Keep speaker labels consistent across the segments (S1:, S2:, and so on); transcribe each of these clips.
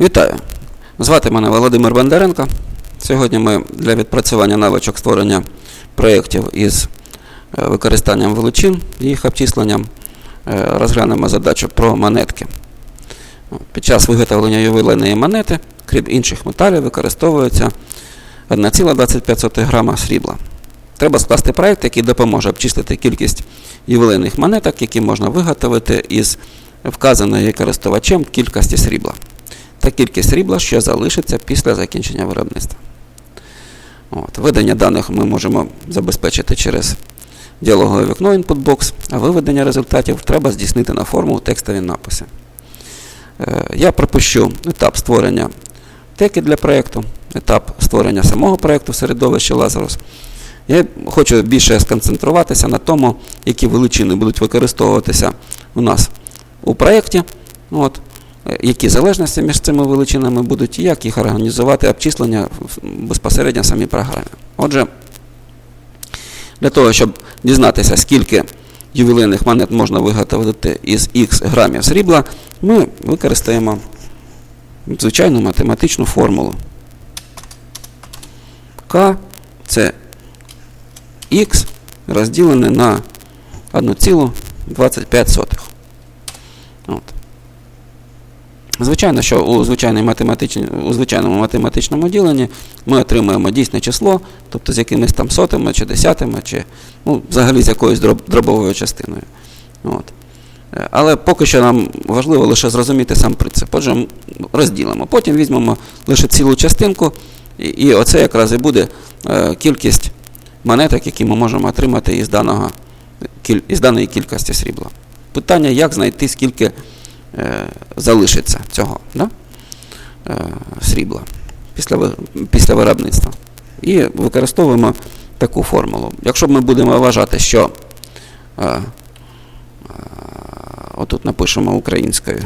S1: Вітаю! Звати мене Володимир Бондаренко. Сьогодні ми для відпрацювання навичок створення проєктів із е, використанням величин, їх обчисленням, е, розглянемо задачу про монетки. Під час виготовлення ювілейної монети, крім інших металів, використовується 1,25 грама срібла. Треба скласти проєкт, який допоможе обчислити кількість ювілейних монеток, які можна виготовити із вказаної користувачем кількості срібла та кількість срібла, що залишиться після закінчення виробництва. От. Введення даних ми можемо забезпечити через діалогове вікно InputBox, а виведення результатів треба здійснити на форму у текстові написи. Е, Я пропущу етап створення теки для проєкту, етап створення самого проєкту в середовищі Lazarus. Я хочу більше сконцентруватися на тому, які величини будуть використовуватися у нас у проєкті, от, які залежності між цими величинами будуть, і як їх організувати обчислення безпосередньо в самій. Отже, для того, щоб дізнатися, скільки ювілейних монет можна виготовити із X грамів срібла, ми використаємо звичайну математичну формулу. К це Х розділене на 1,25. От. Звичайно, що у, у звичайному математичному діленні ми отримуємо дійсне число, тобто з якимись там сотими чи десятими, чи ну, взагалі з якоюсь дроб- дробовою частиною. От. Е, Але поки що нам важливо лише зрозуміти сам принцип. Отже, розділимо. Потім візьмемо лише цілу частинку, і, і оце якраз і буде е, кількість монеток, які ми можемо отримати із, даного, із даної кількості срібла. Питання, як знайти, скільки залишиться цього да? е, срібла після, після виробництва. І використовуємо таку формулу. Якщо ми будемо вважати, що е, е, отут напишемо українською.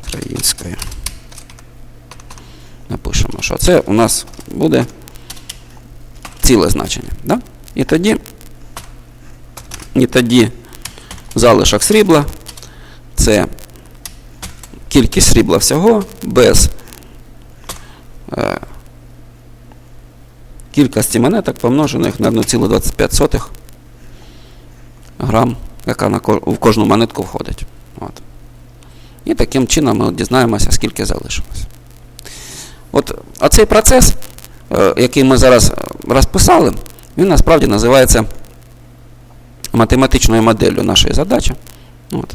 S1: Українською. Напишемо, що це у нас буде ціле значення. Да? І тоді і тоді залишок срібла це кількість срібла всього без е, кількості монеток помножених на 1,25 грам, яка на в кожну монетку входить. От. І таким чином ми дізнаємося, скільки залишилось. От оцей процес, е, який ми зараз е, розписали, він насправді називається математичною моделлю нашої задачі. От.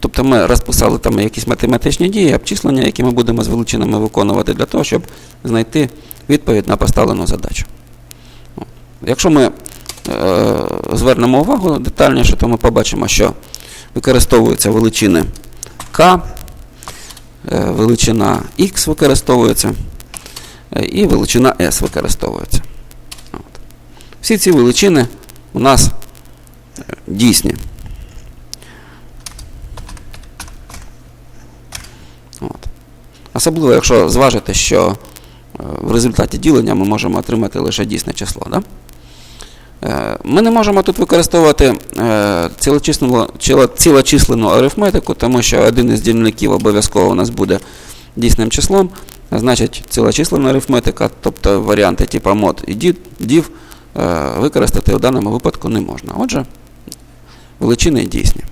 S1: Тобто ми розписали там якісь математичні дії, обчислення, які ми будемо з величинами виконувати для того, щоб знайти відповідь на поставлену задачу. Якщо ми е, звернемо увагу детальніше, то ми побачимо, що використовуються величини К, е, величина Х використовується, е, і величина S використовується. От. Всі ці величини у нас дійсні. От. Особливо, якщо зважити, що е, в результаті ділення ми можемо отримати лише дійсне число. Да? Е, Ми не можемо тут використовувати цілочисленну, ціла- цілочисленну арифметику, тому що один із дільників обов'язково у нас буде дійсним числом. Значить, цілочисленна арифметика, тобто варіанти типу мод і div, е, використати в даному випадку не можна. Отже, величини дійсні.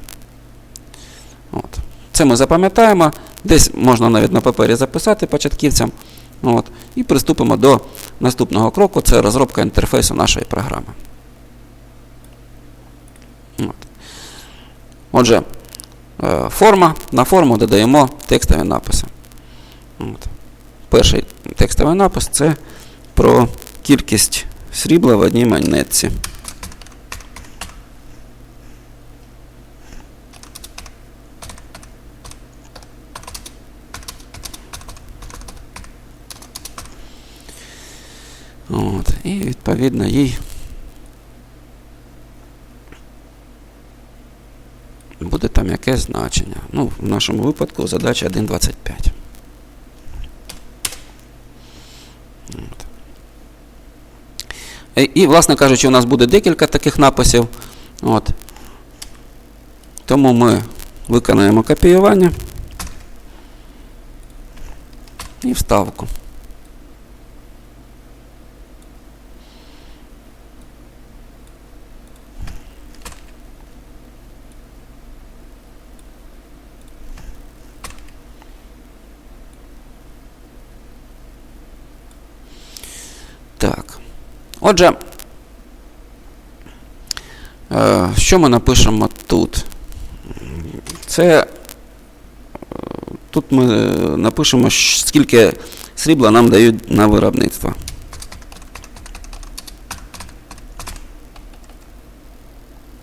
S1: От. Це ми запам'ятаємо. Десь можна навіть на папері записати початківцям. От. І приступимо до наступного кроку це розробка інтерфейсу нашої програми. От. Отже, е, форма. На форму додаємо текстові написи. От. Перший текстовий напис це про кількість срібла в одній монетці. От. І відповідно їй буде там якесь значення. Ну, в нашому випадку задача 1.25. І, власне кажучи, у нас буде декілька таких написів. От. Тому ми Виконаємо копіювання і вставку. Так. Отже, е, що ми напишемо тут? Це е, тут ми напишемо, скільки срібла нам дають на виробництво.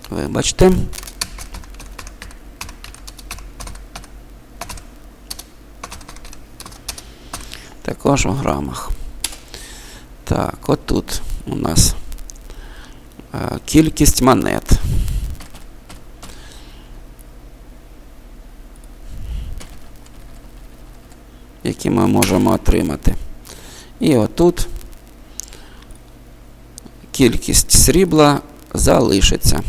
S1: Вибачте. Також у грамах. Так, отут у нас кількість монет. Які ми можемо отримати. І отут кількість срібла залишиться.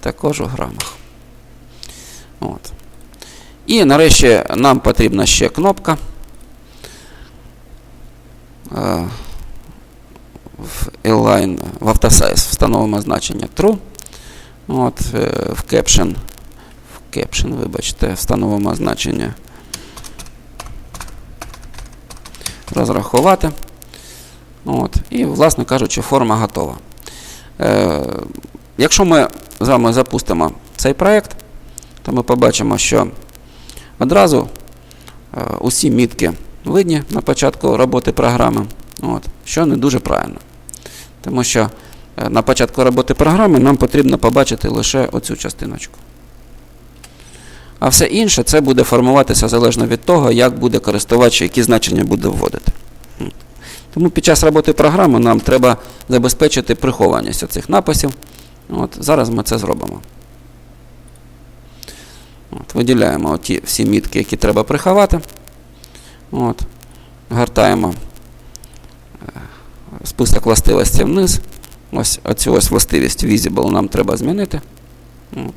S1: Також у грамах. От. І нарешті нам потрібна ще кнопка. Е, В Align, в AutoSize встановимо значення True. От, е, в Caption, в Caption, вибачте, встановимо значення розрахувати. От, і, власне кажучи, форма готова. Е, якщо ми з вами запустимо цей проєкт, то ми побачимо, що одразу е, усі мітки видні на початку роботи програми, от, що не дуже правильно. Тому що е, на початку роботи програми нам потрібно побачити лише оцю частиночку. А все інше це буде формуватися залежно від того, як буде користувач, які значення буде вводити. Тому під час роботи програми нам треба забезпечити прихованість цих написів. От, зараз ми це зробимо. От, виділяємо ті всі мітки, які треба приховати. От, гортаємо е, список властивостей вниз. Ось оцю ось властивість Visible нам треба змінити. От.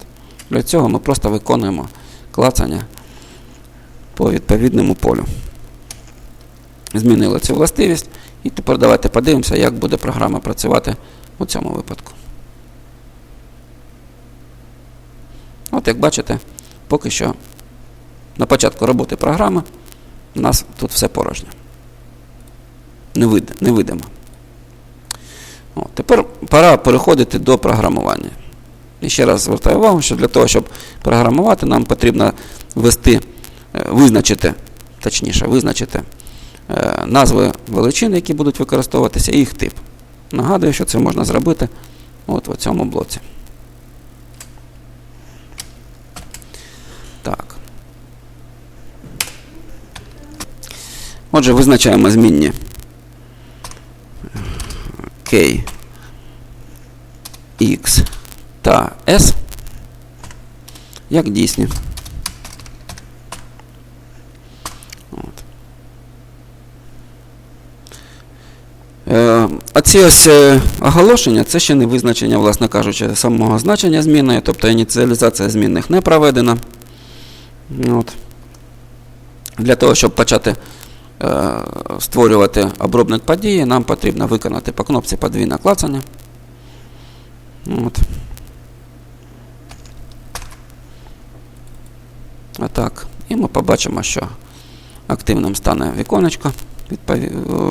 S1: Для цього ми просто виконуємо клацання по відповідному полю. Змінили цю властивість. І тепер давайте подивимося, як буде програма працювати у цьому випадку. От як бачите, поки що на початку роботи програми у нас тут все порожньо. Не, вид, не видимо. От, тепер пора переходити до програмування. І ще раз звертаю увагу, що для того, щоб програмувати, нам потрібно ввести, е, визначити, точніше, визначити е, назви величин, які будуть використовуватися, і їх тип. Нагадую, що це можна зробити от в цьому блоці. Так. Отже, визначаємо змінні K, X та S як дійсні. От. Е, Оці ось е, оголошення це ще не визначення, власне кажучи, самого значення змінної, тобто ініціалізація змінних не проведена. От. Для того, щоб почати створювати обробник події, нам потрібно виконати по кнопці подвійне клацання. От. Отак. І ми побачимо, що активним стане віконечко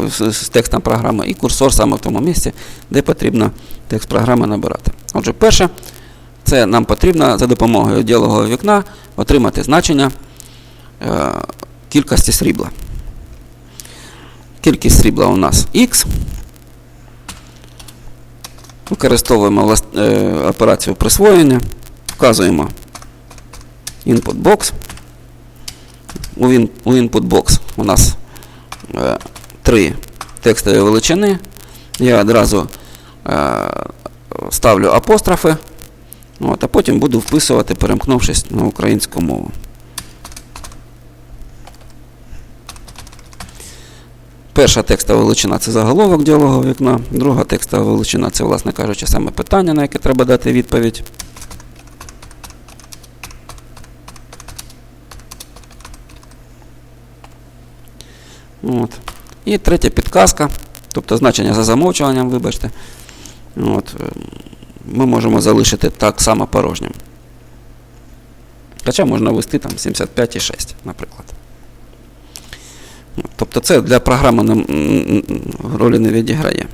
S1: з, з текстом програми і курсор саме в тому місці, де потрібно текст програми набирати. Отже, перше, це нам потрібно за допомогою діалогового вікна отримати значення е, кількості срібла. Кількість срібла у нас X. Використовуємо влас- е, операцію присвоєння, вказуємо input box. У, він, у input box у нас е, три текстові величини. Я одразу е, ставлю апострофи, от, а потім буду вписувати, перемкнувшись на українську мову. Перша текстова величина це заголовок діалогового вікна, друга текстова величина це, власне кажучи, саме питання, на яке треба дати відповідь. От. І третя підказка, тобто значення за замовчуванням, вибачте. От. Ми можемо залишити так само порожнім. Хоча можна ввести там 75,6, наприклад. Тобто це для програми не, ролі не відіграє.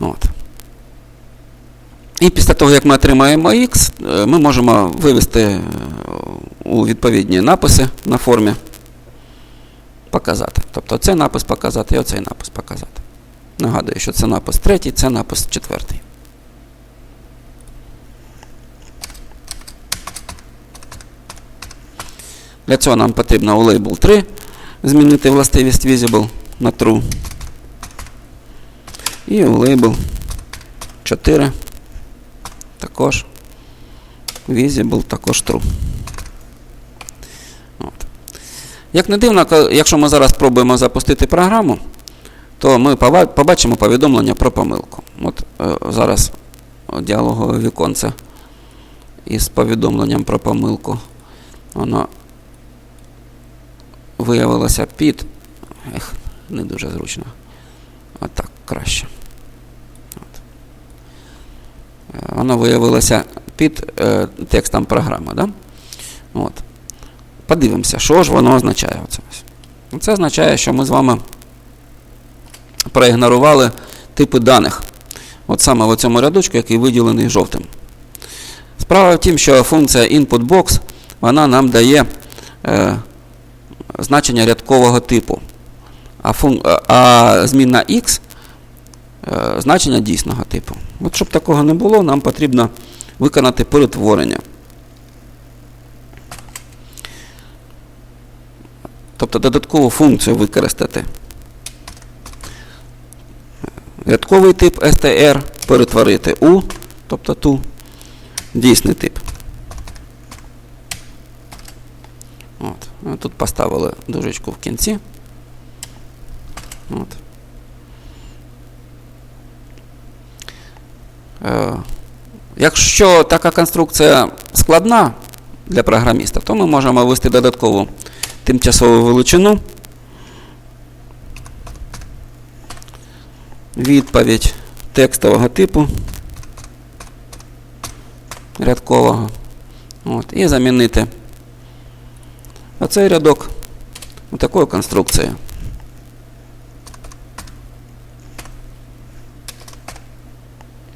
S1: От. І після того, як ми отримаємо X, е, ми можемо вивести е, у відповідні написи на формі, показати. Тобто цей напис показати і оцей напис показати. Нагадую, що це напис третій, це напис четвертий. Для цього нам потрібно у Label 3 змінити властивість Visible на True. І у Label 4 також Visible також True. От. Як не дивно, якщо ми зараз спробуємо запустити програму, то ми побачимо повідомлення про помилку. От е, зараз діалогове віконце із повідомленням про помилку. Воно виявилося під. Ех, не дуже зручно. Отак краще. От. Е, Воно виявилося під е, текстом програми. Да? От. Подивимося, що ж воно означає. Оце. Це означає, що ми з вами проігнорували типи даних. От саме в цьому рядочку, який виділений жовтим. Справа в тім, що функція input-box вона нам дає е, значення рядкового типу, а, фун, а- змінна x е, значення дійсного типу. От щоб такого не було, нам потрібно виконати перетворення. Тобто додаткову функцію використати. Рядковий тип str перетворити у, тобто ту, дійсний тип. От. Ну, Тут поставили дужечку в кінці. От. Е, Якщо така конструкція складна для програміста, то ми можемо ввести додаткову тимчасову величину. Відповідь текстового типу рядкового. От, і замінити оцей рядок такою конструкцією.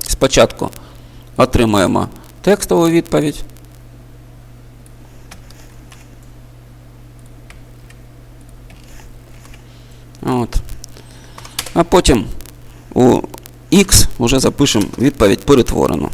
S1: Спочатку отримаємо текстову відповідь. От. А потім у X вже запишемо відповідь перетворену.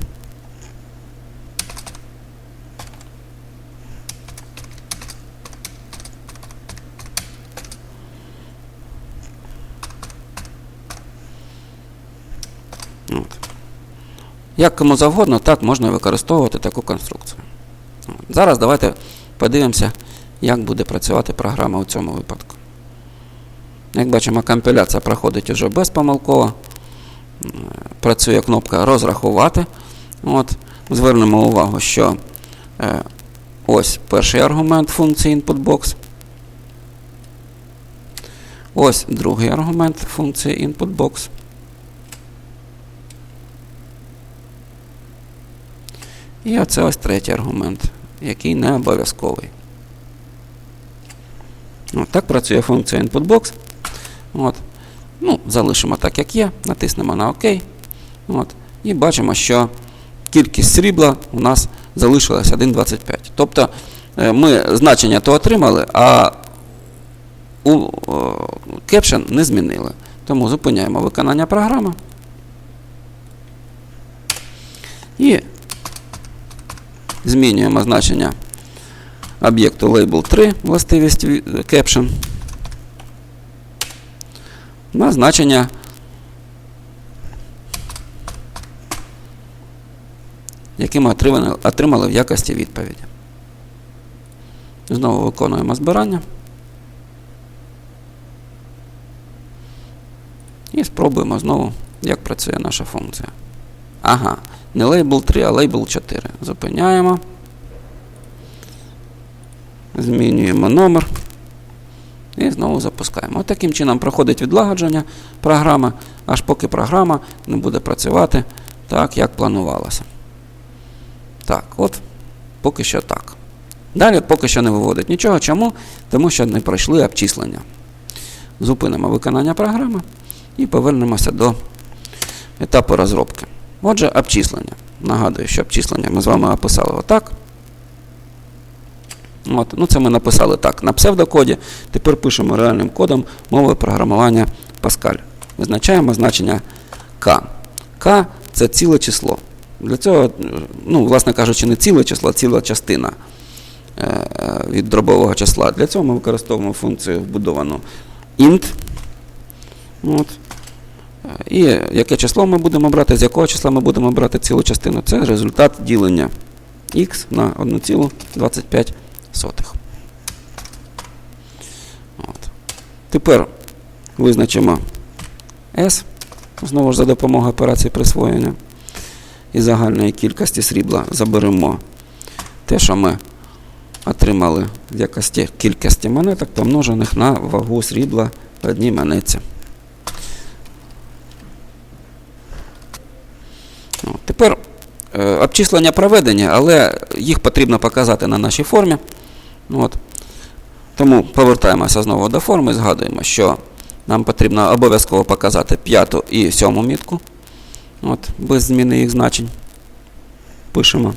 S1: Як кому завгодно, так можна використовувати таку конструкцію. Зараз давайте подивимося, як буде працювати програма у цьому випадку. Як бачимо, компіляція проходить уже безпомилково. Працює кнопка розрахувати. От. Звернемо увагу, що е, ось перший аргумент функції inputBox. Ось другий аргумент функції inputBox. І оце ось третій аргумент, який не обов'язковий. От, так працює функція inputBox. От. Ну, залишимо так, як є, натиснемо на ОК. От. І бачимо, що кількість срібла у нас залишилась 1,25. Тобто е, ми значення то отримали, а у кепшен не змінили. Тому зупиняємо виконання програми. І змінюємо значення об'єкту label 3, властивість caption, на значення яке ми отримали, отримали в якості відповіді. Знову виконуємо збирання. І спробуємо знову, як працює наша функція. Ага, не лейбл 3, а лейбл 4. Зупиняємо. Змінюємо номер. І знову запускаємо. От таким чином проходить відлагодження програми, аж поки програма не буде працювати так, як планувалося. Так, от поки що так. Далі поки що не виводить нічого. Чому? Тому що не пройшли обчислення. Зупинимо виконання програми і повернемося до етапу розробки. Отже, обчислення. Нагадую, що обчислення ми з вами описали отак. От, ну Це ми написали так на псевдокоді. Тепер пишемо реальним кодом мови програмування Pascal. Визначаємо значення K. K це ціле число. Для цього, ну, власне кажучи, не ціле число, а ціла частина е, від дробового числа. Для цього ми використовуємо функцію вбудовану int. От. І яке число ми будемо брати, з якого числа ми будемо брати цілу частину? Це результат ділення x на 1,25. От. Тепер визначимо S, знову ж за допомогою операції присвоєння. І загальної кількості срібла заберемо те, що ми отримали в якості кількості монеток, помножених на вагу срібла в одній монетці. От. Тепер е, обчислення проведення, але їх потрібно показати на нашій формі. От. Тому повертаємося знову до форми і згадуємо, що нам потрібно обов'язково показати п'яту і сьому мітку. От, без зміни їх значень. Пишемо.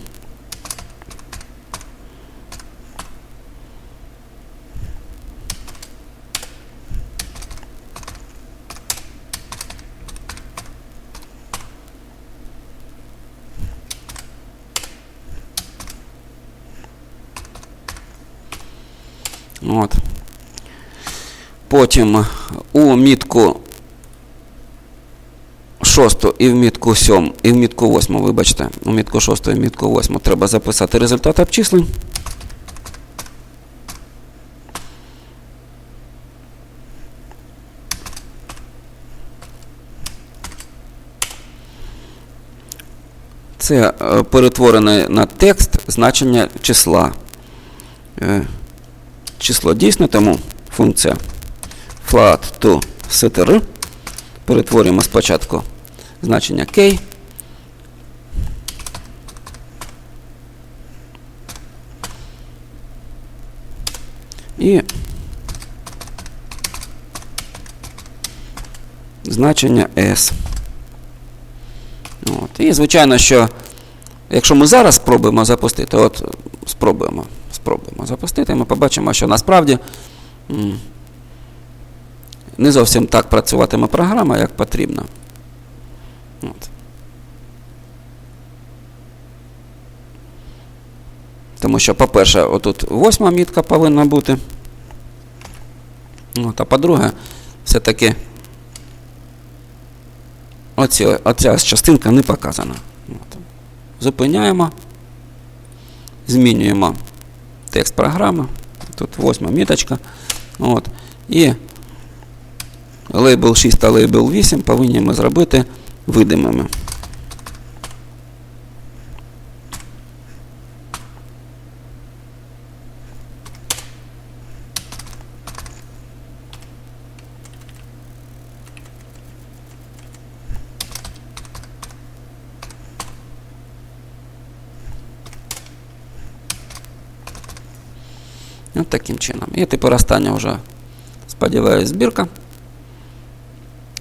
S1: От. Потім у мітку 6 і в мітку 7, і в мітку 8, вибачте, у мітку 6 і в мітку 8 треба записати результат обчислень. Це е, перетворене на текст значення числа. Е, число дійсне, тому функція float to ctr. Перетворюємо спочатку значення k. І значення S. От. І, звичайно, що якщо ми зараз спробуємо запустити, от спробуємо спробуємо запустити, ми побачимо, що насправді не зовсім так працюватиме програма, як потрібно. От. Тому що, по-перше, отут восьма мітка повинна бути. От, А по-друге, все-таки оці, оця частинка не показана. От. Зупиняємо, змінюємо текст програми. Тут восьма міточка. От. І лейбл 6 та лейбл 8 повинні ми зробити видимими. От таким чином. І тепер остання вже, сподіваюся, збірка.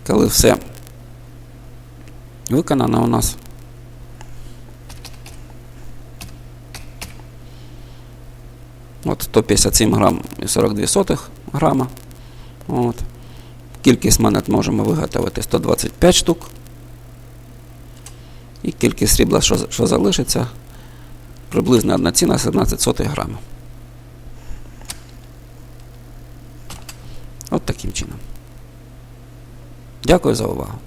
S1: Коли все виконано у нас. От 157 грам і 42 сотих грама. От. Кількість монет можемо виготовити 125 штук. І кількість срібла, що, що залишиться, приблизно 1,17 грама. От таким чином. Дякую за увагу.